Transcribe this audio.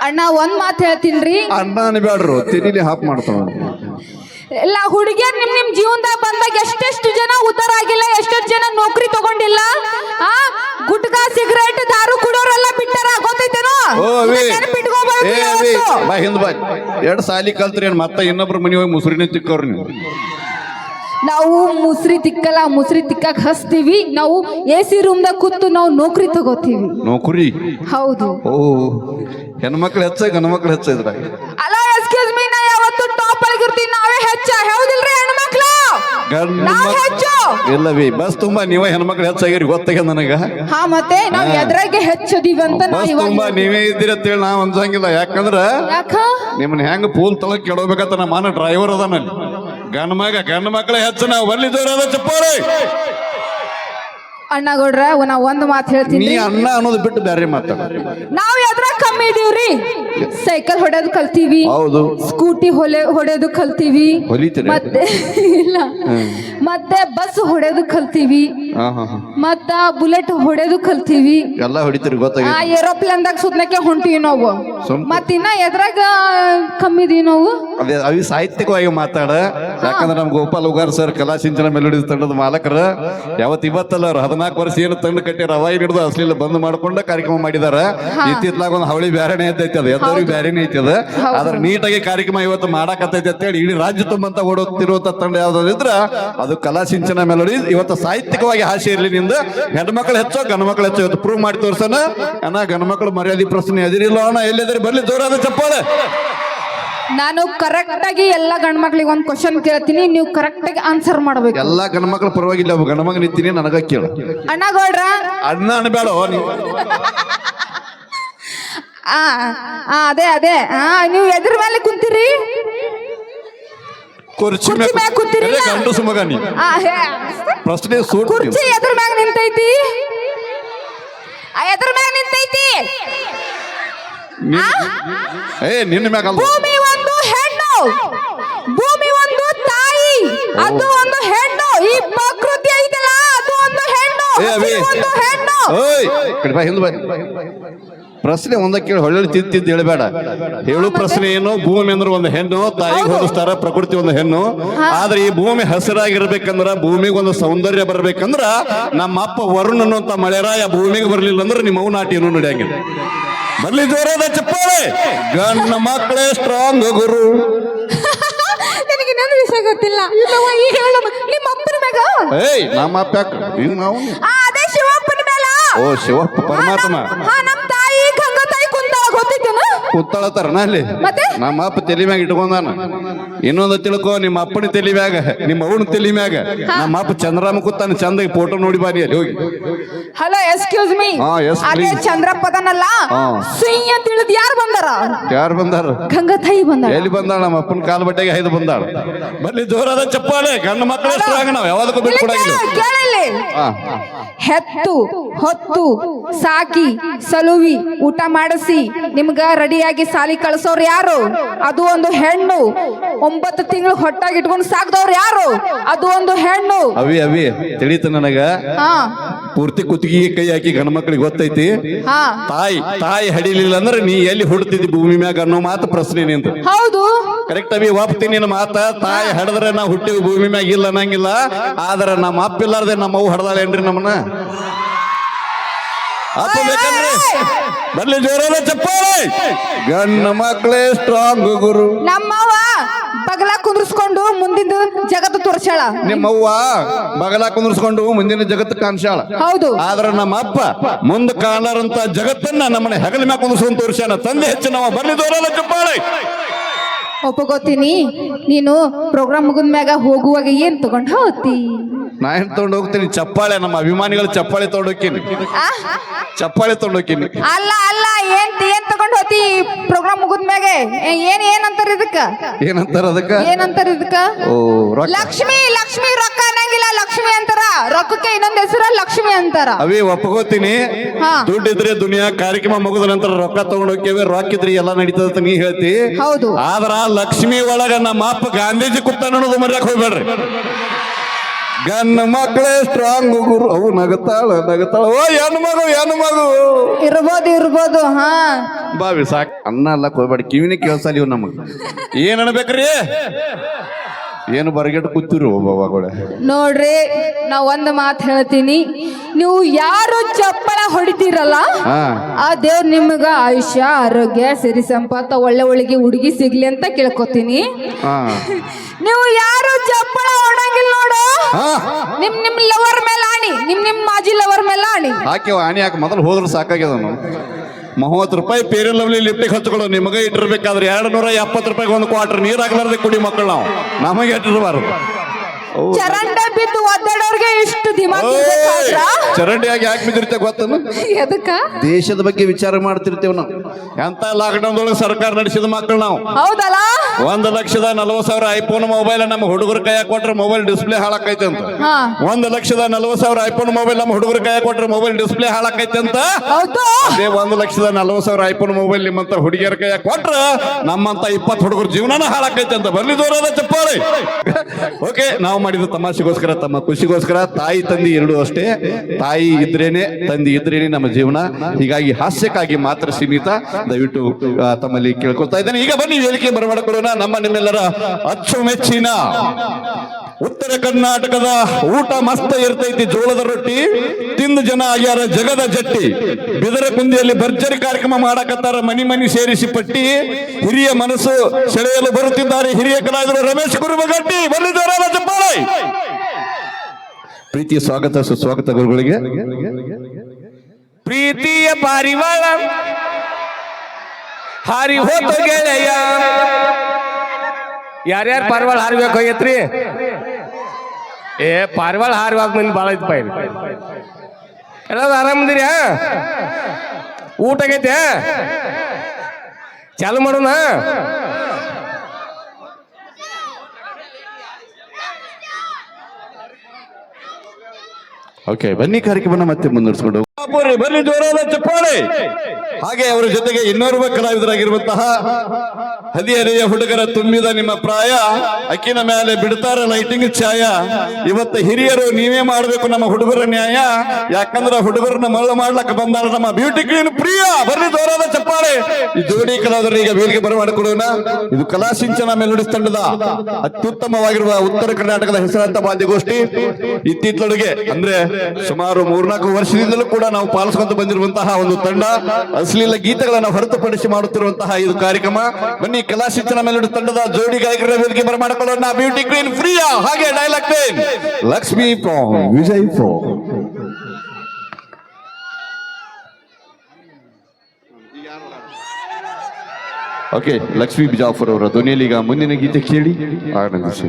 ಅಣ್ಣ ಒಂದ್ ಮಾತು ಹೇಳ್ತೀನ್ರಿ. ಅಣ್ಣ ಬೇಡ್ರು ತಿರಿಲಿ ಹಾಪ್ ಮಾಡ್ತಾವ ಎಲ್ಲ ಹುಡುಗಿಯರ್ ನಿಮ್ ನಿಮ್ ಜೀವನದಾಗ ಬಂದಾಗ ಎಷ್ಟೆಷ್ಟು ಜನ ಉತ್ತರ ಆಗಿಲ್ಲ ಎಷ್ಟೆಷ್ಟು ಜನ ನೌಕರಿ ತಗೊಂಡಿಲ್ಲ? ಆ ಗುಟ್ಕಾ ಸಿಗರೇಟ್ ದಾರು ಕುಡೋರೆಲ್ಲ ಬಿಟ್ಟಾರ ಗೊತ್ತೈತೇನೋ? ಓ ಅವಿ. ಇದನ್ನ ನೆನಪಿಟ್ಕೋಬಾರ್ದು ಏ ಅವಿ. ಬಾ ಹಿಂದ್ ಬಾ. ಎರಡ್ ಸಾಲಿ ಕಲ್ತ್ರಿ ಮತ್ತೆ ಮತ್ತ ಇನ್ನೊಬ್ರ ಮನಿ ಹೋಗಿ ಮುಸುರಿನ ತಿಕ್ಕವ್ರಿ ನೀವು? ನಾವು ಮುಸ್ರಿ ತಿಕ್ಕಲ್ಲ ಮುಸ್ರಿ ತಿಕ್ಕಕ್ ಹಸ್ತೀವಿ. ನಾವು ಎ ಸಿ ರೂಮ್ದಾಗ ಕೂತು ನಾವು ನೌಕರಿ ತಗೋತೀವಿ. ನೌಕರಿ? ಹೌದು. ಓ ಹೆಣ್ಮಕ್ಳು ಹೆಚ್ಚ ಗಂಡ್ಮಕ್ಳು ಹೆಚ್ಚ ಇದ್ರ ಅಲ್ಲ ಎಕ್ಸ್ಕ್ಯೂಸ್ ಮೀ ನಾ ಯಾವತ್ತು ಟಾಪ್ ಆಗಿರ್ತೀನಿ ನಾವೇ ಹೆಚ್ಚ. ಹೌದಿಲ್ರಿ ಹೆಣ್ಮಕ್ಳು? ಗಂಡ್ ನಾವ್ ಹೆಚ್ಚು. ಇಲ್ಲವಿ ಬಸ್ ತುಂಬಾ ನೀವೇ ಹೆಣ್ಮಕ್ಳು ಹೆಚ್ಚಾಗಿರಿ ಗೊತ್ತಾಗ್ಯದ ನನಗ? ಹಾ ಮತ್ತೆ ನಾವ್ ಎದ್ರಾಗೆ ಹೆಚ್ಚದೀವಿ ಅಂತ ನಾವ್ ಬಸ್ ಇವಾಗ ತುಂಬಾ ನೀವೇ ಇದ್ದೀರಿ ಅಂತೇಳಿ ನಾವ್ ಅನ್ಸಂಗಿಲ್ಲ ಯಾಕಂದ್ರ ಯಾಕ? ನಿಮ್ಮನ್ನ ಹೆಂಗ ಪೂಲ್ ತಳಕ್ ಕೆಡಬೇಕಂತ ನಮ್ಮ ಮಾನ ಡ್ರೈವರ್ ಅದಾನಲ್ಲಿ ಗಂಡ ಮಗ ಗಂಡ ಮಕ್ಕಳೇ ಹೆಚ್ಚು ನಾವು ಬಲ್ಲಿ ಜೋರದ ಚಪ್ಪಾಳೆ ಅಣ್ಣಗೌಡ್ರ ನಾ ಒಂದ್ ಮಾತು ನೀ ಹೇಳ್ತೀನಿ ಅಣ್ಣ ಅನ್ನೋದು ಬಿಟ್ಟು ಬೇರೆ ಮಾತಾಡ. ನಾವು ಯಾವ್ದ್ರ ಕಮ್ಮಿ ಇದೀವ್ರಿ? ಸೈಕಲ್ ಹೊಡೆಯೋದು ಕಲ್ತೀವಿ. ಹೌದು. ಸ್ಕೂಟಿ ಹೊಲೆ ಹೊಡೆಯೋದು ಕಲ್ತೀವಿ. ಹೊಲಿತೀರಿ? ಮತ್ತೆ ಇಲ್ಲ. ಮತ್ತೆ ಬಸ್ ಹೊಡೆಯೋದು ಕಲ್ತೀವಿ. ಹಾ ಹಾ ಹಾ. ಮತ್ತ ಬುಲೆಟ್ ಹೊಡೆಯೋದು ಕಲ್ತೀವಿ. ಎಲ್ಲ ಹೊಡಿತೀರಿ ಆ ಏರೋಪ್ಲೇನ್ ದಾಗ ಸುತ್ತಕ್ಕೆ ಹೊಂಟಿವಿ ನಾವು. ಸುಮ್- ಮತ್ತಿನ್ನ ಎದ್ರಾಗ ಕಮ್ಮಿ ಇದೀವಿ ನಾವು. ಅದೇ ಅವಿ ಸಾಹಿತ್ಯಕವಾಗಿ ಮಾತಾಡ. ಯಾಕಂದ್ರೆ ನಮ್ ಗೋಪಾಲ್ ಉಗಾರ್ ಸರ್ ಕಲಾ ಸಿಂಚನ ಮೆಲೋಡಿ ತಂಡದ ಮಾಲಕರ ಯಾವತ್ತು ಇವತ್ತಲ್ಲ ಅವ್ರು ಹದಿನಾಲ್ಕು ವರ್ಷ ಏನು ತಂಡ ಕಟ್ಟಿ ರವಾಯಿ ಹಿಡಿದು ಅಸಲಿಲ್ಲ ಬಂದ್ ಮಾಡ್ಕೊಂಡ ಕಾರ್ಯಕ್ರಮ ಮಾಡಿದಾರ. ಇತ್ತಿತ್ಲಾಗ ಒಂದು ಹವಳಿ ಬ್ಯಾರಣೆ ಐತೈತಿ ಅದು. ಎದ್ದವ್ರಿಗೆ ಬ್ಯಾರಿನ ಐತಿ ಅದು ಆದ್ರೆ ನೀಟಾಗಿ ಕಾರ್ಯಕ್ರಮ ಇವತ್ತು ಮಾಡಾಕತ್ತೈತಿ ಅಂತೇಳಿ ಇಡೀ ರಾಜ್ಯ ತುಂಬಂತ ಓಡೋಗ್ತಿರುವಂತ ತಂಡ ಯಾವ್ದಾದ್ರ ಅದು ಕಲಾ ಸಿಂಚನ ಮೆಲೋಡಿ. ಇವತ್ತು ಸಾಹಿತ್ಯಿಕವಾಗಿ ಹಾಸ್ಯ ಇರ್ಲಿ ನಿಂದ. ಹೆಣ್ಮಕ್ಳು ಹೆಚ್ಚೋ ಗಂಡು ಮಕ್ಳು ಹೆಚ್ಚೋ ಇವತ್ತು ಪ್ರೂವ್ ಮಾಡಿ ತೋರ್ಸನ ಅಣ್ಣ ಗಂಡು ಮಕ್ಳು ಮರ್ಯಾದೆ ಪ್ರಶ್ನೆ ಎದಿರಿಲ್ಲ ಅಣ್ಣ. ಎಲ್ಲಿದ್ರೆ ಬರ್ಲಿ ಜೋರಾದ ಚಪ್ಪಾಳೆ. ನಾನು ಕರೆಕ್ಟ್ ಆಗಿ ಎಲ್ಲ ಗಂಡ್ ಮಕ್ಳಿಗೆ ಒಂದು ಕ್ವಶನ್ ಕೇಳ್ತೀನಿ. ನೀವು ಕರೆಕ್ಟ್ ಆಗಿ ಆನ್ಸರ್ ಮಾಡ್ಬೇಕು. ಎಲ್ಲಾ ಗಂಡ್ಮಕ್ಳು ಪರವಾಗಿಲ್ಲ ಗಂಡು ಗಂಡ್ಮಗ ನಿಂತೀನಿ ನನಗ ಕೇಳು. ಅಣ್ಣಗೌಡ್ರ ಅಣ್ಣ ಅನ್ಬೇಡ ಆ ಆ, ಅದೇ ಅದೇ. ಆ ನೀವು ಎದ್ರ ಮೇಲೆ ಕುಂತೀರಿ? ಕುರ್ಚಿ ಕುರ್ಚಿ ಮ್ಯಾಗ್ ಕೂತಿರಲ್ಲ? ಅದೇ ಗಂಡು ಸುಮಗ ನೀ ಆ, ಹೇ. ಪ್ರಶ್ನೆ ಸೂಟ್ ಕುರ್ಚಿ ಎದ್ರ ಮ್ಯಾಗ ನಿಂತೈತಿ? ಆ, ಎದ್ರ ಮ್ಯಾಗ ನಿಂತೈತಿ? ಏ ನಿನ್ನ ಮ್ಯಾಗ ಅಲ್ಲ ಭೂಮಿ ಒಂದು ಹೆಣ್ಣು. ಭೂಮಿ ಒಂದು ತಾಯಿ. ಅದು ಒಂದು ಹೆಣ್ಣು. ಈ ಪ್ರಕೃತಿ ಐತಲ್ಲ ಅದು ಒಂದು ಹೆಣ್ಣು. ಏ ಅಭಿ. ಹಸಿರು ಒಂದು ಹೆಣ್ಣು. ಓಯ್ ಕಡೆ ಬಾ ಹಿಂದ್ ಬಾ. ಪ್ರಶ್ನೆ ಒಂದ ಕೇಳಿ ಹೊಳ್ಳಿ ತಿದ್ದಿದ್ದು ಹೇಳಬೇಡ. ಹೇಳು ಪ್ರಶ್ನೆ ಏನು? ಭೂಮಿ ಅಂದ್ರೆ ಒಂದು ಹೆಣ್ಣು ತಾಯಿಗೆ ಹೋಲಿಸ್ತಾರ ಪ್ರಕೃತಿ ಒಂದು ಹೆಣ್ಣು. ಆದ್ರೆ ಈ ಭೂಮಿ ಹಸಿರಾಗಿರ್ಬೇಕಂದ್ರ ಭೂಮಿಗೆ ಒಂದು ಸೌಂದರ್ಯ ಬರ್ಬೇಕಂದ್ರ ನಮ್ಮ ಅಪ್ಪ ವರುಣ್ ಅನ್ನುವಂತ ಮಳೆರಾಯ ಭೂಮಿಗೆ ಬರ್ಲಿಲ್ಲ ಅಂದ್ರೆ ನಿಮ್ಮ ಅವು ನಾಟಿ ಏನು ನಡೆಯಂಗಿಲ್ಲ ಬರ್ಲಿ ಜೋರಾದ ಚಪ್ಪಾಳೆ. ಗಂಡ ಮಕ್ಕಳೇ ಸ್ಟ್ರಾಂಗ್ ಗುರು. ನನಗೆ ಇನ್ನೊಂದು ವಿಷಯ ಗೊತ್ತಿಲ್ಲ. ಇಲ್ಲವ ಈಗ ಹೇಳು ನಿಮ್ಮ ಅಪ್ಪನ ಮ್ಯಾಗ? ಏಯ್ ನಮ್ಮ ಅಪ್ಪ ಯಾಕೆ? ನಾವು ಆ, ಅದೇ ಶಿವಪ್ಪನ ಮೇಲ ಓ ಶಿವಪ್ಪ ಪರಮಾತ್ಮ. ಕುತ್ತಾಳತಾರನ ಅಲ್ಲಿ? ಮತ್ತೆ? ನಮ್ಮ ಅಪ್ಪ ತಲೆ ಮ್ಯಾಗ ಇಟ್ಕೊಂಡಾನ. ಇನ್ನೊಂದು ತಿಳ್ಕೊ ನಿಮ್ಮ ಅಪ್ಪನ ತಲೆ ಮ್ಯಾಗ ನಿಮ್ಮ ಅವನ ತೆಲಿ ಮ್ಯಾಗ. ನಮ್ಮ ಅಪ್ಪ ಚಂದ್ರಮ್ಮ ಕೂತಾನ ಚಂದ ಫೋಟೋ ನೋಡಿ ಬಾರಿ ಅಲ್ಲಿ ಹೋಗಿ. ಹಲೋ ಎಕ್ಸ್ಕ್ಯೂಸ್ ಮೀ ಹಾ, ಎಸ್ ಅದೇ. ಚಂದ್ರಪ್ಪದನಲ್ಲ? ಹಾ. ಸುಯ್ ಅಂತ ತಿಳಿದ್ ಯಾರು ಬಂದಾರ? ಯಾರು ಬಂದಾರ? ಗಂಗಾ ತಾಯಿ ಬಂದಾರ ಎಲ್ಲಿ ಬಂದಾಳ? ನಮ್ಮ ಅಪ್ಪನ ಕಾಲ್ ಬಟ್ಟೆಗೆ ಐದು ಬಂದಾಳ. ಬರ್ಲಿ ಜೋರಾದ ಚಪ್ಪಾಳೆ. ಗಂಡ ಮಕ್ಕಳ ಸ್ಟ್ರಾಂಗ್ ನಾವು? ಯಾವ್ದಕ್ಕೂ ಬಿಟ್ಟು ಕೊಡಂಗಿಲ್ಲ. ಹೆತ್ತು ಹೊತ್ತು ಸಾಕಿ ಸಲುವಿ ಊಟ ಮಾಡಿಸಿ ನಿಮ್ಗ ರೆಡಿಯಾಗಿ ಸಾಲಿ ಕಳ್ಸೋರು ಯಾರು? ಅದು ಒಂದು ಹೆಣ್ಣು. ಒಂಬತ್ತು ತಿಂಗಳು ಹೊಟ್ಟಾಗಿ ಇಟ್ಕೊಂಡು ಸಾಕ್ದವ್ರು ಯಾರು? ಅದು ಒಂದು ಹೆಣ್ಣು. ಅವಿ ಅವಿ ತಿಳಿತ ನನಗ? ಹಾ. ಪೂರ್ತಿ ಕುತ್ತಿಗೆ ಕೈ ಹಾಕಿ ಗಂಡ ಮಕ್ಕಳಿಗೆ ಗೊತ್ತೈತಿ? ಹಾ. ತಾಯಿ ತಾಯಿ ಹಡಿಲಿಲ್ಲ ಅಂದ್ರೆ ನೀ ಎಲ್ಲಿ ಹುಡ್ತಿದ್ದಿ ಭೂಮಿ ಮ್ಯಾಗ ಅನ್ನೋ ಮಾತು ಪ್ರಶ್ನೆ ನಿಂತು. ಹೌದು. ಕರೆಕ್ಟ್ ಅವಿ ಒಪ್ತೀನಿ ನಿನ್ನ ಮಾತ. ತಾಯಿ ಹಡದ್ರೆ ನಾ ಹುಟ್ಟಿವಿ ಭೂಮಿ ಮ್ಯಾಗ ಇಲ್ಲ ಅನ್ನಂಗಿಲ್ಲ. ಆದ್ರೆ ನಮ್ಮ ಅಪ್ಪ ಇಲ್ಲಾರ್ದೆ ನಮ್ಮ ಅವು ಹಡ್ದಾಳೇನ್ರಿ ನಮ್ಮನ್ನ? ಬೇಕಲ್ರಿ ಬರ್ಲಿ ಜೋರಾದ ಚಪ್ಪಾಳೆ. ಗಂಡ ಮಕ್ಕಳೇ ಸ್ಟ್ರಾಂಗ್ ಗುರು. ನಮ್ಮವ್ವ ಬಗಲ ಕುಂದ್ರಿಸ್ಕೊಂಡು ಮುಂದಿನ ಜಗತ್ತು ತೋರ್ಸ್ಯಾಳ. ನಿಮ್ಮವ್ವ ಬಗಲ ಕುಂದ್ರಸ್ಕೊಂಡು ಮುಂದಿನ ಜಗತ್ತು ಕಾಣಿಸ್ಯಾಳ. ಹೌದು. ಆದ್ರೆ ನಮ್ಮ ಅಪ್ಪ ಮುಂದ ಕಾಣಲಾರಂತ ಜಗತ್ತನ್ನ ನಮ್ಮನೆ ಹೆಗಲ ಮ್ಯಾಗ ಕುಂದ್ರಿಸ್ಕೊಂಡು ತೋರ್ಸ್ಯಾನ. ತಂದೆ ಹೆಚ್ಚು ನಾವು ಬರ್ಲಿ ಜೋರಾದ ಚಪ್ಪಾಳೆ. ಒಪ್ಪಗೋತೀನಿ ನೀನು ಪ್ರೋಗ್ರಾಮ್ ಮುಗಿದ ಮ್ಯಾಗ ಹೋಗುವಾಗ ಏನ್ ತಗೊಂಡ್ ಹೋಗ್ತಿ? ನಾ ಏನ್ ತಗೊಂಡ್ ಹೋಗ್ತೀನಿ? ಚಪ್ಪಾಳೆ ನಮ್ಮ ಅಭಿಮಾನಿಗಳು ಚಪ್ಪಾಳೆ ತಗೊಂಡ್ ಹೋಗ್ತೀನಿ? ಚಪ್ಪಾಳೆ ತಗೊಂಡ್ ಹೋಗ್ತೀನಿ. ಅಲ್ಲ ಅಲ್ಲ ಏನ್ ಏನ್ ತಗೊಂಡ್ ಹೋತಿ? ಪ್ರೋಗ್ರಾಮ್ ಮುಗಿದ್ಮ್ಯಾಗೆ ಏ, ಏನ್ ಏನ್ ಅಂತಾರ ಇದಕ್ಕ? ಏನಂತಾರ ಅದಕ್ಕ? ಏನಂತಾರ ಇದಕ್ಕ? ಓ ರೊಕ್ಕ. ಲಕ್ಷ್ಮಿ ಲಕ್ಷ್ಮಿ ರೊಕ್ಕ ಅನ್ನಂಗಿಲ್ಲ ಲಕ್ಷ್ಮಿ ಅಂತಾರ. ರೊಕ್ಕಕ್ಕೆ ಇನ್ನೊಂದ್ ಹೆಸರ ಲಕ್ಷ್ಮಿ ಅಂತಾರ. ಅವೇ ಒಪ್ಕೋತೀನಿ. ಹಾ. ದುಡ್ಡಿದ್ರೆ ದುನಿಯಾ ಕಾರ್ಯಕ್ರಮ ಮುಗಿದ ನಂತರ ರೊಕ್ಕ ತಗೊಂಡ್ ಹೋಗ್ತೇವೆ ರೊಕ್ಕ ಇದ್ರೆ ಎಲ್ಲ ನಡೀತದ ಅಂತ ನೀ ಹೇಳ್ತಿ. ಹೌದು. ಆದ್ರ ಲಕ್ಷ್ಮಿ ಒಳಗ ನಮ್ಮ ಅಪ್ಪ ಗಾಂಧೀಜಿ ಕುತ್ತ ಅನ್ನೋದು ಮರ್ಯಾಕ್ ಹೋಗ್ಬೇಡ್ರಿ ಗಂಡ ಮಕ್ಕಳೇ ಸ್ಟ್ರಾಂಗ್ ಗುರು. ಅವು ನಗತಾಳ ನಗತಾಳ. ಓ ಹೆಣ್ಣು ಮಗು ಹೆಣ್ಣು ಮಗು. ಇರ್ಬೋದು ಇರ್ಬೋದು ಹಾ. ಬಾವಿ ಸಾಕು. ಅನ್ನ ಅಲ್ಲ ಕೊಯ್ಬೇಡಿ ಕಿವಿನೇ ಕೇಳ್ಸಲ್ಲ ಇವ್ ನಮಗ್. ಏನ್ ಅನ್ಬೇಕ್ರಿ? ಏನು ಬರಗೆಟ್ ಕೂತಿರು ಬಾಬಾಗಳೇ ನೋಡ್ರಿ ನಾ ಒಂದ್ ಮಾತು ಹೇಳ್ತೀನಿ. ನೀವು ಯಾರು ಚಪ್ಪಳ ಹೊಡಿತೀರಲ್ಲ ಆ ದೇವ್ರ ನಿಮ್ಗ ಆಯುಷ್ಯ ಆರೋಗ್ಯ ಸಿರಿ ಸಂಪತ್ತ ಒಳ್ಳೆ ಒಳಗೆ ಹುಡುಗಿ ಸಿಗ್ಲಿ ಅಂತ ಕೇಳ್ಕೊತೀನಿ. ಹಾ. ನೀವು ಯಾರು ಚಪ್ಪಳ ಹೊಡಂಗಿಲ್ಲ ನೋಡು. ಹಾ. ನಿಮ್ ನಿಮ್ ಲವರ್ ಮೇಲೆ ಆಣಿ ನಿಮ್ ನಿಮ್ ಮಾಜಿ ಲವರ್ ಮೇಲೆ ಆಣಿ. ಹಾಕಿ ಆಣಿ ಹಾಕಿ ಮೊದಲು ಹೋದ್ರೆ ಸಾಕಾಗ್ಯದ ನಾವು ಮೂವತ್ತು ರೂಪಾಯಿ ಪೇರಿ ಲವ್ಲಿ ಲಿಫ್ಟಿಗೆ ಹಚ್ಕೊಳ್ಳೋ ನಿಮಗೆ ಇಟ್ಟಿರ್ಬೇಕಾದ್ರೆ ಎರಡು ನೂರ ಎಪ್ಪತ್ತು ರೂಪಾಯಿಗೆ ಒಂದು ಕ್ವಾರ್ಟರ್ ನೀರು ಹಾಕ್ಲಾರ್ದೆ ಕುಡಿ ಮಕ್ಕಳು ನಾವು. ನಮಗೆ ಇಟ್ಟಿರಬಾರ್ದು. ಚರಂಡೆ ಬಿದ್ದು ಒದ್ದಾಡೋರ್ಗೆ ಇಷ್ಟು ಇರ್ಬೇಕಾದ್ರ? ಚರಂಡಿಯಾಗಿ ಯಾಕೆ ಬಿದ್ದಿರ್ತೇವೆ ಗೊತ್ತನು? ಎದಕ್ಕ? ದೇಶದ ಬಗ್ಗೆ ವಿಚಾರ ಮಾಡ್ತಿರ್ತೇವೆ ನಾವು. ಎಂತ ಲಾಕ್ಡೌನ್ ಒಳಗೆ ಸರ್ಕಾರ ನಡೆಸಿದ ಮಕ್ಕಳು ನಾವು? ಹೌದಲ್ಲ? ಒಂದ್ ಲಕ್ಷದ ನಲವತ್ ಸಾವಿರ ಐಫೋನ್ ಮೊಬೈಲ್ ನಮ್ಮ ಹುಡುಗರ ಕೈಯಾಗ ಕೊಟ್ರೆ ಮೊಬೈಲ್ ಡಿಸ್ಪ್ಲೇ ಹಾಳಾಕೈತೆ ಅಂತ. ಹಾ. ಒಂದು ಲಕ್ಷದ ನಲವತ್ ಸಾವಿರ ಐಫೋನ್ ಮೊಬೈಲ್ ನಮ್ಮ ಹುಡುಗರ ಕೈಯಾಗ ಕೊಟ್ರೆ ಮೊಬೈಲ್ ಡಿಸ್ಪ್ಲೇ ಹಾಳಾಕೈತೆ ಅಂತ? ಹೌದು. ಅದೇ ಒಂದ್ ಲಕ್ಷದ ನಲವತ್ ಸಾವಿರ ಐಫೋನ್ ಮೊಬೈಲ್ ನಿಮ್ಮಂತ ಹುಡುಗಿಯರ ಕೈಯಾಗ ಕೊಟ್ರ ನಮ್ಮಂತ ಇಪ್ಪತ್ತು ಹುಡುಗರ ಜೀವನನ ಹಾಳಾಕೈತೆ ಅಂತ. ಬರ್ಲಿ ದೂರದ ಚಪ್ಪಾಳಿ. ಓಕೆ ನಾವು ಮಾಡಿದ ತಮಾಷೆಗೋಸ್ಕರ, ತಮ್ಮ ಖುಷಿಗೋಸ್ಕರ ತಾಯಿ, ತಂದಿ ಎರಡು ಅಷ್ಟೇ. ತಾಯಿ ಇದ್ರೇನೆ, ತಂದಿ ಇದ್ರೇನೆ ನಮ್ಮ ಜೀವನ. ಹೀಗಾಗಿ ಹಾಸ್ಯಕ್ಕಾಗಿ ಮಾತ್ರ ಸೀಮಿತ. ದಯವಿಟ್ಟು ತಮ್ಮಲ್ಲಿ ಕೇಳ್ಕೊಳ್ತಾ ಇದ್ದೇನೆ. ಈಗ ಬನ್ನಿ, ಹೇಳಿಕೆ ಬರಮಾಡಿಕೊಳ್ಳೋಣ ನಮ್ಮ ನಿಮ್ಮೆಲ್ಲರ ಅಚ್ಚುಮೆಚ್ಚಿನ ಉತ್ತರ ಕರ್ನಾಟಕದ ಊಟ ಮಸ್ತ ಇರ್ತೈತಿ, ಜೋಳದ ರೊಟ್ಟಿ. ತಿಂದು ಜನ ಆಗ್ಯಾರ ಜಗದ ಜಟ್ಟಿ. ಬಿದರ ಕುಂದಿಯಲ್ಲಿ ಭರ್ಜರಿ ಕಾರ್ಯಕ್ರಮ ಮಾಡಕತ್ತಾರ, ಮನಿ ಮನಿ ಸೇರಿಸಿ ಪಟ್ಟಿ. ಹಿರಿಯ ಮನಸ್ಸು ಸೆಳೆಯಲು ಬರುತ್ತಿದ್ದಾರೆ ಹಿರಿಯ ಕಲಾವಿದರು ರಮೇಶ್ ಕುರುಬಗಟ್ಟಿ ಚಪ್ಪಾಳೆ ಪ್ರೀತಿಯ ಸ್ವಾಗತ, ಸುಸ್ವಾಗತ ಗುರುಗಳಿಗೆ. ಪ್ರೀತಿಯ ಪಾರಿವಾಳ ಹಾರಿ ಹೋತು ಗೆಳೆಯ. ಯಾರ್ಯಾರು ಪಾರಿವಾಳ ಹಾರ್ಬೇಕು ಹೋಗೈತ್ರಿ? ಏ, ಪಾರಿವಾಳ ಹಾರುವಾಗ ಮಂದಿ ಭಾಳ ಇದ್ ಪೈ ಎಲ್ಲಾರು ಆರಾಮದಿರಿ ಊಟ ಆಗೈತೆ? ಚಾಲು ಮಾಡೋಣ? ಓಕೆ ಬನ್ನಿ ಕಾರ್ಯಕ್ರಮ ಮತ್ತೆ ಮುಂದುವರಿಸಿಕೊಂಡು ಬನ್ನಿ ಜೋರಾದ ಚಪ್ಪಾಳೆ. ಹಾಗೆ ಅವರ ಜೊತೆಗೆ ಇನ್ನೋರ್ವ ಕಲಾವಿದರಾಗಿರುವಂತಹ ಹದಿಹರೆಯ ಹುಡುಗರ ತುಂಬಿದ ನಿಮ್ಮ ಪ್ರಾಯ, ಅಕ್ಕಿನ ಮೇಲೆ ಬಿಡ್ತಾರ ಲೈಟಿಂಗ್ ಛಾಯ. ಇವತ್ತು ಹಿರಿಯರು ನೀವೇ ಮಾಡಬೇಕು ನಮ್ಮ ಹುಡುಗರ ನ್ಯಾಯ. ಯಾಕಂದ್ರ ಹುಡುಗರನ್ನ ಮರಳು ಮಾಡ್ಲಕ್ಕ ಬಂದಾರ ನಮ್ಮ ಬ್ಯೂಟಿ ಕ್ವೀನ್ ಪ್ರಿಯ. ಬರ್ಲಿ ದೋರಾದ ಚಪ್ಪಾಳೆ. ಜೋಡಿ ಕಲಾವಿದರು ಈಗ ವೇದಿಕೆ ಬರಮಾಡಿಕೊಡೋಣ ಇದು ಕಲಾ ಸಿಂಚನ ಮೆಲೋಡಿಸ್ ತಂಡದ ಅತ್ಯುತ್ತಮವಾಗಿರುವ ಉತ್ತರ ಕರ್ನಾಟಕದ ಹೆಸರಾಂತ ವಾದ್ಯಗೋಷ್ಠಿ. ಇತ್ತೀಚೆಗೆ ಅಂದ್ರೆ ಸುಮಾರು ಮೂರ್ನಾಲ್ಕು ವರ್ಷದಿಂದಲೂ ಕೂಡ ನಾವು ಪಾಲಿಸ್ಕೊಂತ ಬಂದಿರುವಂತಹ ಒಂದು ತಂಡ. ಅಶ್ಲೀಲ ಗೀತೆಗಳನ್ನ ಹೊರತುಪಡಿಸಿ ಮಾಡುತ್ತಿರುವಂತಹ ಇದು ಕಾರ್ಯಕ್ರಮ. ಬನ್ನಿ ಕಲಾ ಸಿಂಚನ ಮೇಲೆ ತಂಡದ ಜೋಡಿ ಗಾಯಕರ ವೇದಿಕೆ ಬರಮಾಡಿಕೊಳ್ಳೋಣ. ಬ್ಯೂಟಿ ಕ್ವೀನ್ ಫ್ರೀಯಾ ಹಾಗೆ dialogue queen Lakshmi from Vijay from okay Lakshmi Bijapur ಅವರ ಧ್ವನಿಯಲ್ಲಿ ಈಗ ಮುಂದಿನ ಗೀತೆ ಕೇಳಿ. ಆನಂದಿಸಿ.